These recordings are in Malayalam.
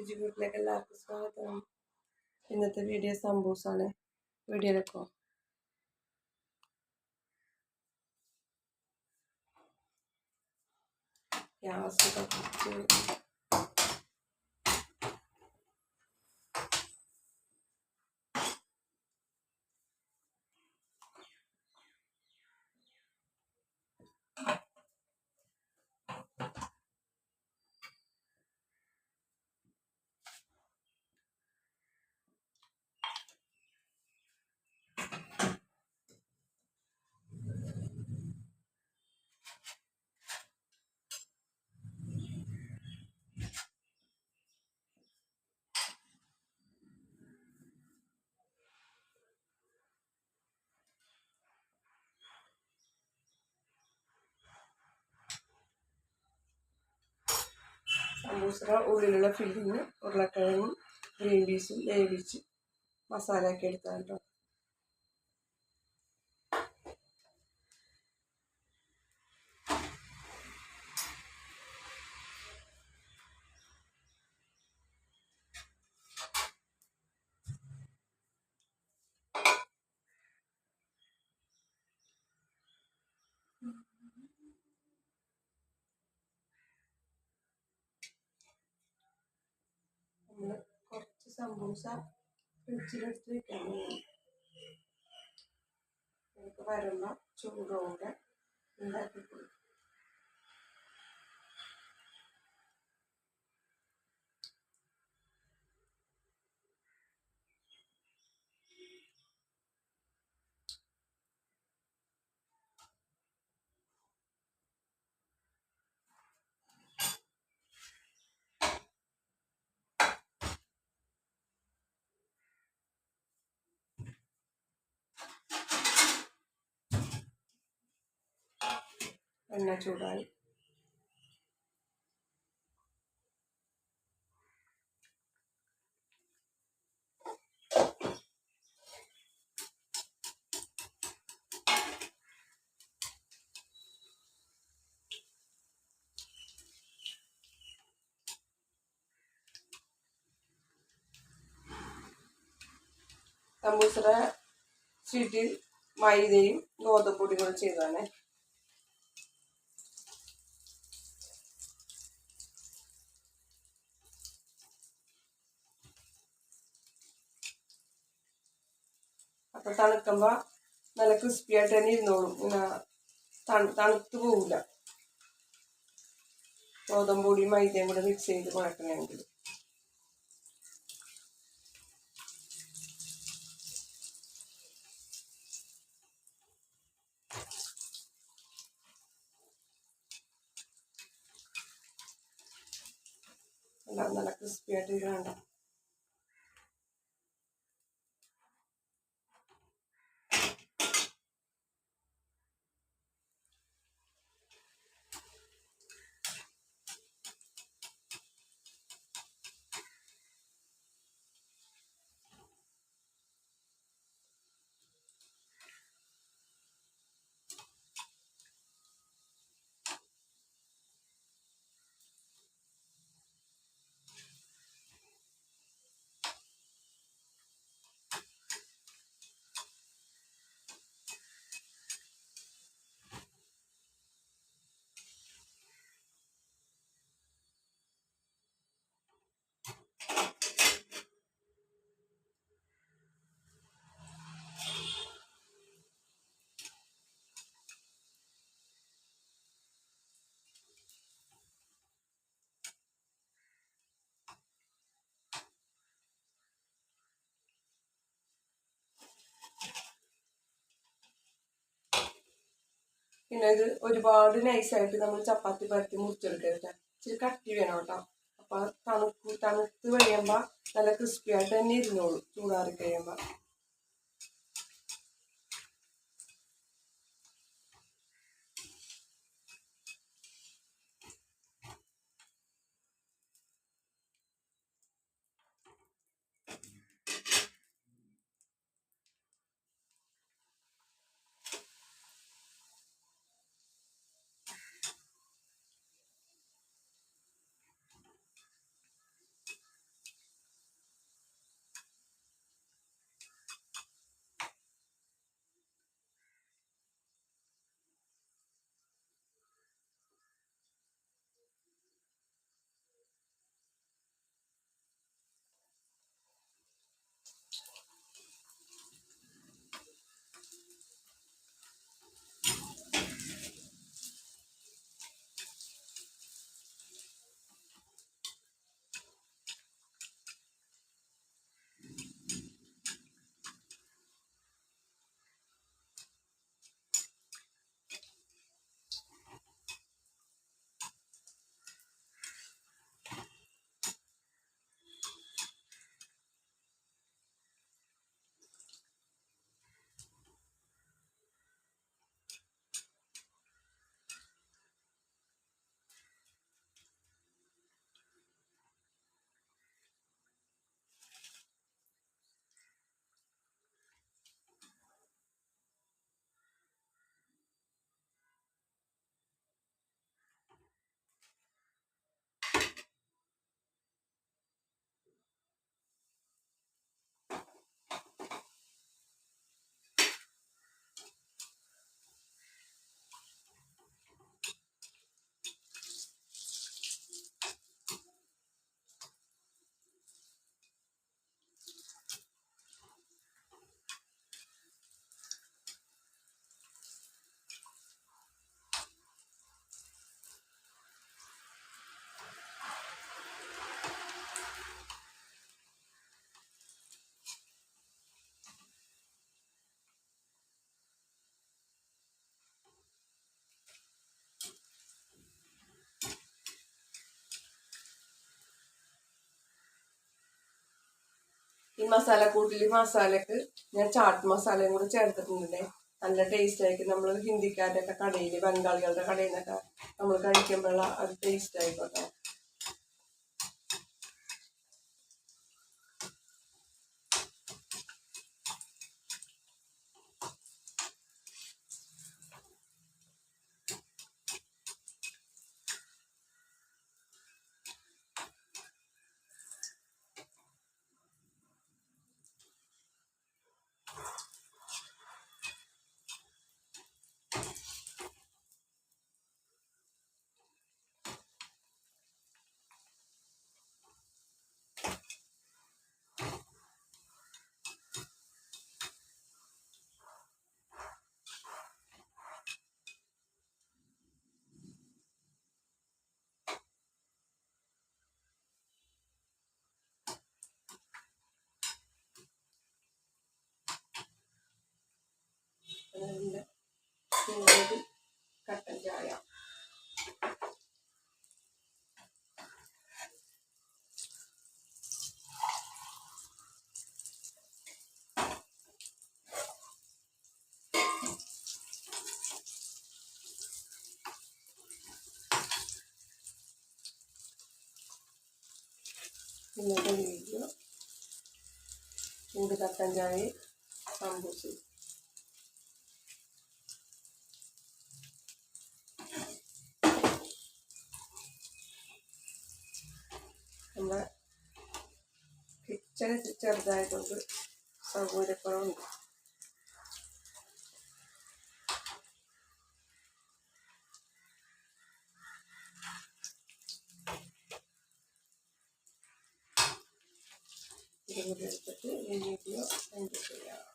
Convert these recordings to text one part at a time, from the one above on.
രുചി വീട്ടിലേക്ക് എല്ലാവർക്കും സ്വാഗതം. ഇന്നത്തെ വീഡിയോ സംബൂസാണ് വീഡിയോയിലേക്കോ ഗ്യാസ് കത്തിച്ച് സമൂസയുടെ ഉള്ളിലുള്ള ഫില്ലിങ് ഉരുളക്കിഴങ്ങും ഗ്രീൻ പീസും വേവിച്ച് മസാലയൊക്കെ എടുത്താണ് കേട്ടോ. നമ്മൾ കുറച്ച് സമൂസ ഫ്രിഡ്ജിലെടുത്ത് വെക്കാൻ നമുക്ക് വരുമ്പോൾ ചൂടോടെ ഉണ്ടാക്കി കൊടുക്കും. എണ്ണ ചൂടായി. സമൂസയുടെ ചീട്ടി മൈദയും ഗോതമ്പൊടിയും കൂടെ ചെയ്തതാണേ. അപ്പൊ തണുക്കുമ്പോൾ നല്ല ക്രിസ്പി ആയിട്ട് തന്നെ ഇരുന്നോളും. തണുത്ത് പോവില്ല ഗോതമ്പൊടി മൈദയും കൂടെ മിക്സ് ചെയ്ത് കുഴക്കണമെങ്കിൽ. നല്ല ക്രിസ്പി ആയിട്ട് ഇരിക്കണ്ട പിന്നെ ഇത് ഒരുപാട് നൈസായിട്ട് നമ്മൾ ചപ്പാത്തി പരത്തി മുറിച്ചെടുക്കരുത്. ഇച്ചിരി കട്ടി വേണം കേട്ടോ. അപ്പൊ തണുപ്പ് തണുത്ത് കഴിയുമ്പോ നല്ല ക്രിസ്പി ആയിട്ട് തന്നെ ഇരുന്നോളൂ ചൂടാറി കഴിയുമ്പോ ഈ മസാല കൂട്ടിൽ മസാലക്ക് ഞാൻ ചാട്ട് മസാലയും കൂടെ ചേർത്തിട്ടുണ്ടല്ലേ? നല്ല ടേസ്റ്റ് ആയിരിക്കും. നമ്മൾ ഹിന്ദിക്കാരുടെ ഒക്കെ കടയിൽ ബംഗാളികളുടെ കടയിൽ നിന്നൊക്കെ നമ്മൾ കഴിക്കുമ്പോഴുള്ള അത് ടേസ്റ്റ് ആയിക്കോട്ടെ അതിന്റെ ചൂട് കട്ടൻ ചായ ഇന്നത്തെ വീഡിയോ ചൂട് കട്ടൻ ചായ സമൂസ നമ്മുടെ കിച്ചൺ ചെറുതായതുകൊണ്ട് സൗകര്യക്കുറവുണ്ട്. ഇതും കൂടി എടുത്തിട്ട് ഈ വീഡിയോ എൻഡ് ചെയ്യാം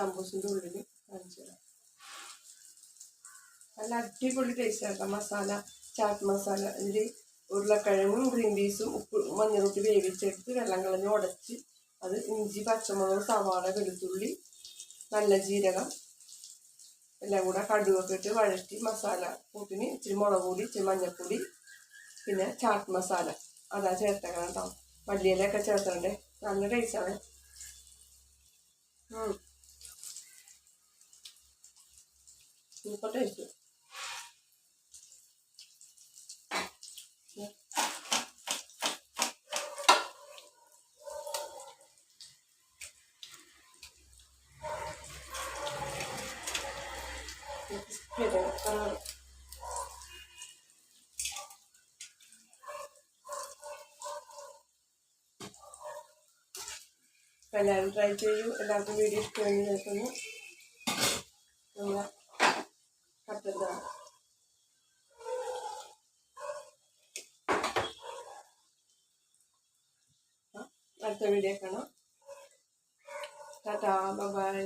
സമൂസിന്റെ ഉള്ളിൽ കാണിച്ചു തരാം നല്ല അടിപൊളി ടേസ്റ്റ് ആക്കാം മസാല ചാറ്റ് മസാല ഇതിൽ ഉരുളക്കിഴങ്ങും ഗ്രീൻ പീസും ഉപ്പ് മഞ്ഞളിട്ട് വേവിച്ചെടുത്ത് വെള്ളം കളഞ്ഞ് ഉടച്ച് അത് ഇഞ്ചി പച്ചമുളക് സവാള വെളുത്തുള്ളി നല്ല ജീരകം എല്ലാം കൂടെ കടുകൊക്കെ ഇട്ട് വഴറ്റി മസാല കൂട്ടിന് ഇച്ചിരി മുളക് പൊടി ഇച്ചിരി മഞ്ഞൾപ്പൊടി പിന്നെ ചാറ്റ് മസാല അതാ ചേർത്തേക്കണം കേട്ടോ മല്ലിയിലൊക്കെ ചേർത്തണ്ടേ നല്ല ടേസ്റ്റാണ് സൂപ്പർ ടേസ്റ്റ് എല്ലാവരും ട്രൈ ചെയ്യൂ. എല്ലാവർക്കും വീഡിയോ ഇഷ്ടമെന്ന് കേൾക്കുന്നു നമ്മളെ കട്ടെന്താണ് അടുത്ത വീഡിയോ കാണാം. Tata bye.